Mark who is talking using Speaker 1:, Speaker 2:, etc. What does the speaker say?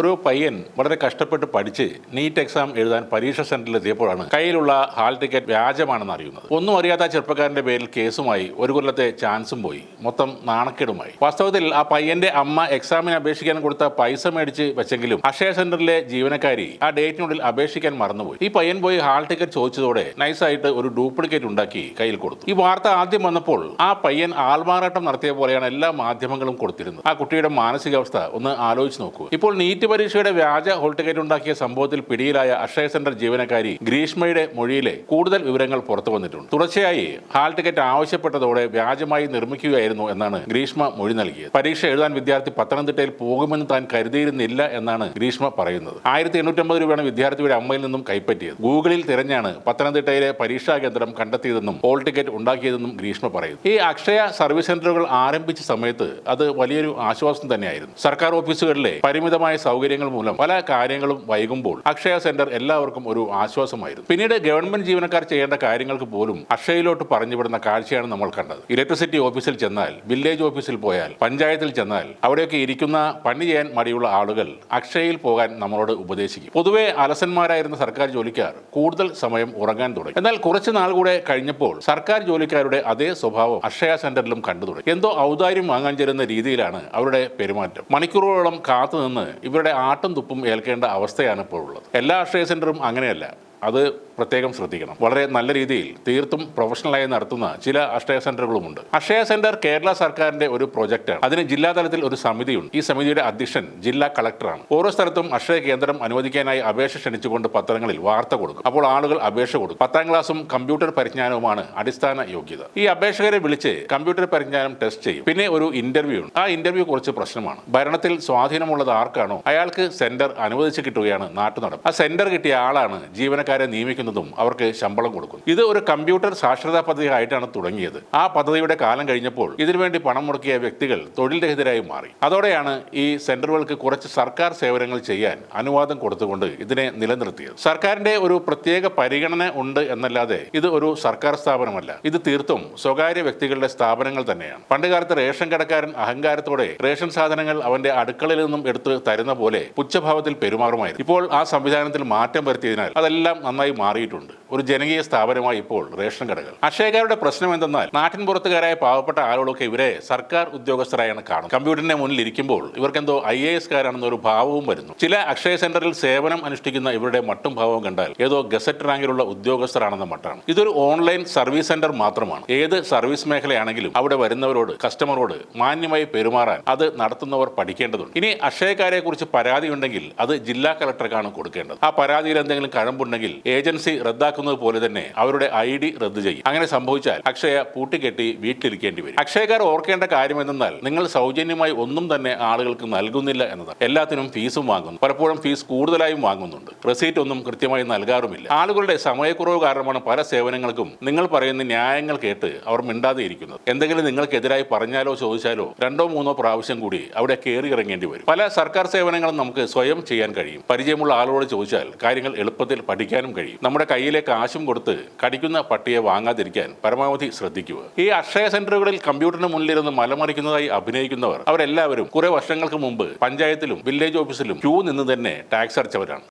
Speaker 1: ഒരു പയ്യൻ വളരെ കഷ്ടപ്പെട്ട് പഠിച്ച് നീറ്റ് എക്സാം എഴുതാൻ പരീക്ഷ സെന്ററിൽ എത്തിയപ്പോഴാണ് കയ്യിലുള്ള ഹാൾ ടിക്കറ്റ് വ്യാജമാണെന്ന് അറിയുന്നത്. ഒന്നും അറിയാത്ത ചെറുപ്പക്കാരന്റെ പേരിൽ കേസുമായി ഒരു കൊല്ലത്തെ ചാൻസും പോയി. മൊത്തം നാണക്കേടുമായി. വാസ്തവത്തിൽ ആ പയ്യന്റെ അമ്മ എക്സാമിന് അപേക്ഷിക്കാൻ കൊടുത്ത പൈസ മേടിച്ച് വെച്ചെങ്കിലും അക്ഷയ സെന്ററിലെ ജീവനക്കാരി ആ ഡേറ്റിനുള്ളിൽ അപേക്ഷിക്കാൻ മറന്നുപോയി. ഈ പയ്യൻ പോയി ഹാൾ ടിക്കറ്റ് ചോദിച്ചതോടെ നൈസായിട്ട് ഒരു ഡ്യൂപ്ലിക്കേറ്റ് ഉണ്ടാക്കി കയ്യിൽ കൊടുത്തു. ഈ വാർത്ത ആദ്യം വന്നപ്പോൾ ആ പയ്യൻ ആൾമാറാട്ടം നടത്തിയ പോലെയാണ് എല്ലാ മാധ്യമങ്ങളും കൊടുത്തിരുന്നത്. ആ കുട്ടിയുടെ മാനസികാവസ്ഥ ഒന്ന് ആലോചിച്ച് നോക്കൂ. ഇപ്പോൾ നീറ്റ് പരീക്ഷയുടെ വ്യാജ ഹോൾ ടിക്കറ്റ് ഉണ്ടാക്കിയ സംഭവത്തിൽ പിടിയിലായ അക്ഷയ സെന്റർ ജീവനക്കാരി ഗ്രീഷ്മയുടെ മൊഴിയിലെ കൂടുതൽ വിവരങ്ങൾ പുറത്തു വന്നിട്ടുണ്ട്. തുടർച്ചയായി ഹാൾ ടിക്കറ്റ് ആവശ്യപ്പെട്ടതോടെ വ്യാജമായി നിർമ്മിക്കുകയായിരുന്നു എന്നാണ് ഗ്രീഷ്മ മൊഴി നൽകിയത്. പരീക്ഷ എഴുതാൻ വിദ്യാർത്ഥി പത്തനംതിട്ടയിൽ പോകുമെന്ന് താൻ കരുതിയിരുന്നില്ല എന്നാണ് ഗ്രീഷ്മ പറയുന്നത്. ആയിരത്തി എണ്ണൂറ്റമ്പത് രൂപയാണ് വിദ്യാർത്ഥിയുടെ അമ്മയിൽ നിന്നും കൈപ്പറ്റിയത്. ഗൂഗിളിൽ തിരഞ്ഞാണ് പത്തനംതിട്ടയിലെ പരീക്ഷാ കേന്ദ്രം കണ്ടെത്തിയതെന്നും ഹോൾ ടിക്കറ്റ് ഉണ്ടാക്കിയതെന്നും ഗ്രീഷ്മ പറയുന്നു. ഈ അക്ഷയ സർവീസ് സെന്ററുകൾ ആരംഭിച്ച സമയത്ത് അത് വലിയൊരു ആശ്വാസം തന്നെയായിരുന്നു. സർക്കാർ ഓഫീസുകളിലെ പരിമിതമായ സൗകര്യങ്ങൾ മൂലം പല കാര്യങ്ങളും വൈകുമ്പോൾ അക്ഷയ സെന്റർ എല്ലാവർക്കും ഒരു ആശ്വാസമായിരുന്നു. പിന്നീട് ഗവൺമെന്റ് ജീവനക്കാർ ചെയ്യേണ്ട കാര്യങ്ങൾക്ക് പോലും അക്ഷയയിലോട്ട് പറഞ്ഞുവിടുന്ന കാഴ്ചയാണ് നമ്മൾ കണ്ടത്. ഇലക്ട്രിസിറ്റി ഓഫീസിൽ ചെന്നാൽ വില്ലേജ് ഓഫീസിൽ പോയാൽ പഞ്ചായത്തിൽ ചെന്നാൽ അവിടെയൊക്കെ ഇരിക്കുന്ന പണി ചെയ്യാൻ മടിയുള്ള ആളുകൾ അക്ഷയയിൽ പോകാൻ നമ്മളോട് ഉപദേശിക്കും. പൊതുവെ അലസന്മാരായിരുന്ന സർക്കാർ ജോലിക്കാർ കൂടുതൽ സമയം ഉറങ്ങാൻ തുടങ്ങി. എന്നാൽ കുറച്ച് നാൾ കൂടെ കഴിഞ്ഞപ്പോൾ സർക്കാർ ജോലിക്കാരുടെ അതേ സ്വഭാവം അക്ഷയ സെന്ററിലും കണ്ടു തുടങ്ങി. എന്തോ ഔദാര്യം വാങ്ങാൻ ചേരുന്ന രീതിയിലാണ് അവരുടെ പെരുമാറ്റം. മണിക്കൂറുകളോളം കാത്തുനിന്ന് ഇവരുടെ ആട്ടും തുപ്പും ഏൽക്കേണ്ട അവസ്ഥയാണ് ഇപ്പോൾ ഉള്ളത് എല്ലാ അക്ഷയ സെന്ററും അങ്ങനെയല്ല. അത് പ്രത്യേകം ശ്രദ്ധിക്കണം. വളരെ നല്ല രീതിയിൽ തീർത്തും പ്രൊഫഷണലായി നടത്തുന്ന ചില അക്ഷയ സെന്ററുകളുമുണ്ട്. അക്ഷയ സെന്റർ കേരള സർക്കാരിന്റെ ഒരു പ്രൊജക്റ്റാണ്. അതിന് ജില്ലാതലത്തിൽ ഒരു സമിതിയുണ്ട്. ഈ സമിതിയുടെ അധ്യക്ഷൻ ജില്ലാ കളക്ടറാണ്. ഓരോ സ്ഥലത്തും അക്ഷയ കേന്ദ്രം അനുവദിക്കാനായി അപേക്ഷ ക്ഷണിച്ചുകൊണ്ട് പത്രങ്ങളിൽ വാർത്ത കൊടുക്കും. അപ്പോൾ ആളുകൾ അപേക്ഷ കൊടുക്കും. പത്താം ക്ലാസും കമ്പ്യൂട്ടർ പരിജ്ഞാനവുമാണ് അടിസ്ഥാന യോഗ്യത. ഈ അപേക്ഷകരെ വിളിച്ച് കമ്പ്യൂട്ടർ പരിജ്ഞാനം ടെസ്റ്റ് ചെയ്യും. പിന്നെ ഒരു ഇന്റർവ്യൂ ഉണ്ട്. ആ ഇന്റർവ്യൂ കുറച്ച് പ്രശ്നമാണ്. ഭരണത്തിൽ സ്വാധീനമുള്ളത് ആർക്കാണോ? അയാൾക്ക് സെന്റർ അനുവദിച്ചു കിട്ടുകയാണ് നാട്ടുനടപ്പ്. ആ സെന്റർ കിട്ടിയ ആളാണ് ജീവനക്കാരെ നിയമിക്കുന്നതും അവർക്ക് ശമ്പളം കൊടുക്കുന്നു. ഇത് ഒരു കമ്പ്യൂട്ടർ സാക്ഷരതാ പദ്ധതി ആയിട്ടാണ് തുടങ്ങിയത്. ആ പദ്ധതിയുടെ കാലം കഴിഞ്ഞപ്പോൾ ഇതിനുവേണ്ടി പണം മുടക്കിയ വ്യക്തികൾ തൊഴിൽ രഹിതരായി മാറി. അതോടെയാണ് ഈ സെന്ററുകൾക്ക് കുറച്ച് സർക്കാർ സേവനങ്ങൾ ചെയ്യാൻ അനുവാദം കൊടുത്തുകൊണ്ട് ഇതിനെ നിലനിർത്തിയത്. സർക്കാരിന്റെ ഒരു പ്രത്യേക പരിഗണന ഉണ്ട് എന്നല്ലാതെ ഇത് ഒരു സർക്കാർ സ്ഥാപനമല്ല. ഇത് തീർത്തും സ്വകാര്യ വ്യക്തികളുടെ സ്ഥാപനങ്ങൾ തന്നെയാണ്. പണ്ടുകാലത്ത് റേഷൻ കടക്കാരൻ അഹങ്കാരത്തോടെ റേഷൻ സാധനങ്ങൾ അവന്റെ അടുക്കളയിൽ നിന്നും എടുത്ത് തരുന്ന പോലെ പുച്ഛഭാവത്തിൽ പെരുമാറുമായിരുന്നു. ഇപ്പോൾ ആ സംവിധാനത്തിൽ മാറ്റം വരുത്തിയതിനാൽ അതെല്ലാം നന്നായി മാറിയിട്ടുണ്ട്. ഒരു ജനകീയ സ്ഥാപനമായി ഇപ്പോൾ റേഷൻ കടകൾ. അക്ഷയക്കാരുടെ പ്രശ്നം എന്തെന്നാൽ നാട്ടിൻ പുറത്തുകാരായ പാവപ്പെട്ട ആളുകളൊക്കെ ഇവരെ സർക്കാർ ഉദ്യോഗസ്ഥരായാണ് കാണുന്നത്. കമ്പ്യൂട്ടറിന്റെ മുന്നിൽ ഇരിക്കുമ്പോൾ ഇവർക്കെന്തോ ഐ എ എസ് കാരാണെന്നൊരു ഭാവവും വരുന്നു. ചില അക്ഷയ സെന്ററിൽ സേവനം അനുഷ്ഠിക്കുന്ന ഇവരുടെ മട്ടും ഭാവവും കണ്ടാൽ ഏതോ ഗസറ്റ് റാങ്കിലുള്ള ഉദ്യോഗസ്ഥരാണെന്ന മട്ടാണ്. ഇതൊരു ഓൺലൈൻ സർവീസ് സെന്റർ മാത്രമാണ്. ഏത് സർവീസ് മേഖലയാണെങ്കിലും അവിടെ വരുന്നവരോട് കസ്റ്റമറോട് മാന്യമായി പെരുമാറാൻ അത് നടത്തുന്നവർ പഠിക്കേണ്ടതുണ്ട്. ഇനി അക്ഷയക്കാരെ കുറിച്ച് പരാതി ഉണ്ടെങ്കിൽ അത് ജില്ലാ കളക്ടർക്കാണ് കൊടുക്കേണ്ടത്. ആ പരാതിയിൽ എന്തെങ്കിലും കഴമ്പുണ്ടെങ്കിൽ ഏജൻസി റദ്ദാക്കുന്നത് പോലെ തന്നെ അവരുടെ ഐ ഡി റദ്ദ് ചെയ്യും. അങ്ങനെ സംഭവിച്ചാൽ അക്ഷയ പൂട്ടിക്കെട്ടി വീട്ടിലിരിക്കേണ്ടി വരും. അക്ഷയക്കാർ ഓർക്കേണ്ട കാര്യം എന്തെന്നാൽ നിങ്ങൾ സൗജന്യമായി ഒന്നും തന്നെ ആളുകൾക്ക് നൽകുന്നില്ല എന്നതാണ്. എല്ലാത്തിനും ഫീസും വാങ്ങുന്നു. പലപ്പോഴും ഫീസ് കൂടുതലായും വാങ്ങുന്നുണ്ട്. റെസീറ്റ് ഒന്നും കൃത്യമായി നൽകാറുമില്ല. ആളുകളുടെ സമയക്കുറവ് കാരണമാണ് പല സേവനങ്ങൾക്കും നിങ്ങൾ പറയുന്ന ന്യായങ്ങൾ കേട്ട് അവർ മിണ്ടാതെ ഇരിക്കുന്നത് എന്തെങ്കിലും നിങ്ങൾക്കെതിരായി പറഞ്ഞാലോ ചോദിച്ചാലോ രണ്ടോ മൂന്നോ പ്രാവശ്യം കൂടി അവിടെ കയറി ഇറങ്ങേണ്ടി വരും. പല സർക്കാർ സേവനങ്ങളും നമുക്ക് സ്വയം ചെയ്യാൻ കഴിയും. പരിചയമുള്ള ആളോട് ചോദിച്ചാൽ കാര്യങ്ങൾ എളുപ്പത്തിൽ പഠിക്കാനും കഴിയും. നമ്മുടെ കയ്യിലെ കാശും കൊടുത്ത് കടിക്കുന്ന പട്ടിയെ വാങ്ങാതിരിക്കാൻ പരമാവധി ശ്രദ്ധിക്കുക. ഈ അക്ഷയ സെന്ററുകളിൽ കമ്പ്യൂട്ടറിന് മുന്നിലിരുന്ന് മലമറിക്കുന്നതായി അഭിനയിക്കുന്നവർ അവരെല്ലാവരും കുറെ വർഷങ്ങൾക്ക് മുമ്പ് പഞ്ചായത്തിലും വില്ലേജ് ഓഫീസിലും ക്യൂ നിന്ന് തന്നെ ടാക്സ് അടച്ചവരാണ്.